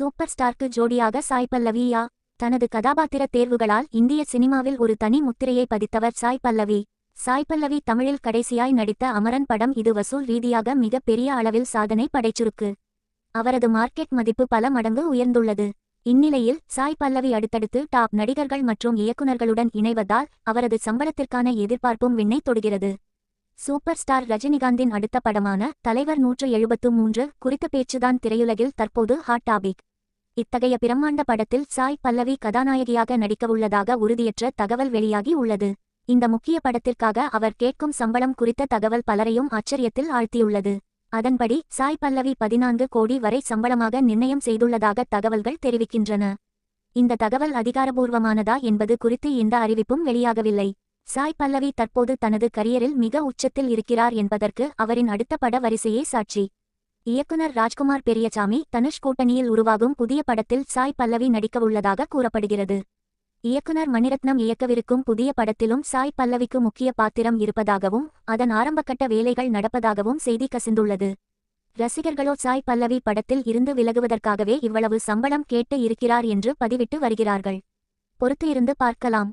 Super Stark ஜோடியாக சாய் பல்லவியா தனது கதாபாத்திர தேர்வுகளால் இந்திய சினிமாவில் ஒரு தனி முத்திரையை பதித்தவர் சாய் பல்லவி. சாய் பல்லவி தமிழில் கடைசியாய் நடித்த அமரன் படம் இது வசூல் ரீதியாக மிக பெரிய அளவில் சாதனை படைச்சிருக்கு. அவரது மார்க்கெட் மதிப்பு பல மடங்கு உயர்ந்துள்ளது. இந்நிலையில் சாய் பல்லவி அடுத்தடுத்து டாப் நடிகர்கள் மற்றும் இயக்குநர்களுடன் இணைவதால் அவரது சம்பளத்திற்கான எதிர்பார்ப்பும் விண்ணை தொடுகிறது. சூப்பர் ஸ்டார் ரஜினிகாந்தின் அடுத்த படமான தலைவர் நூற்று எழுபத்து மூன்று குறித்த பேச்சுதான் திரையுலகில் தற்போது ஹாட் டாபிக் இத்தகைய பிரம்மாண்ட படத்தில் சாய் பல்லவி கதாநாயகியாக நடிக்கவுள்ளதாக உறுதியற்ற தகவல் வெளியாகி உள்ளது. இந்த முக்கிய படத்திற்காக அவர் கேட்கும் சம்பளம் குறித்த தகவல் பலரையும் ஆச்சரியத்தில் ஆழ்த்தியுள்ளது. அதன்படி சாய் பல்லவி பதினான்கு கோடி வரை சம்பளமாக நிர்ணயம் செய்துள்ளதாக தகவல்கள் தெரிவிக்கின்றன. இந்த தகவல் அதிகாரபூர்வமானதா என்பது குறித்து எந்த அறிவிப்பும் வெளியாகவில்லை. சாய் பல்லவி தற்போது தனது கரியரில் மிக உச்சத்தில் இருக்கிறார் என்பதற்கு அவரின் அடுத்த பட வரிசையே சாட்சி. இயக்குனர் ராஜ்குமார் பெரியசாமி தனுஷ் கூட்டணியில் உருவாகும் புதிய படத்தில் சாய் பல்லவி நடிக்கவுள்ளதாக கூறப்படுகிறது. இயக்குனர் மணிரத்னம் இயக்கவிருக்கும் புதிய படத்திலும் சாய் பல்லவிக்கு முக்கிய பாத்திரம் இருப்பதாகவும் அதன் ஆரம்பகட்ட வேலைகள் நடப்பதாகவும் செய்தி கசிந்துள்ளது. ரசிகர்களோ சாய் பல்லவி படத்தில் இருந்து விலகுவதற்காகவே இவ்வளவு சம்பளம் கேட்டு இருக்கிறார் என்று பதிவிட்டு வருகிறார்கள். பொறுத்து இருந்து பார்க்கலாம்.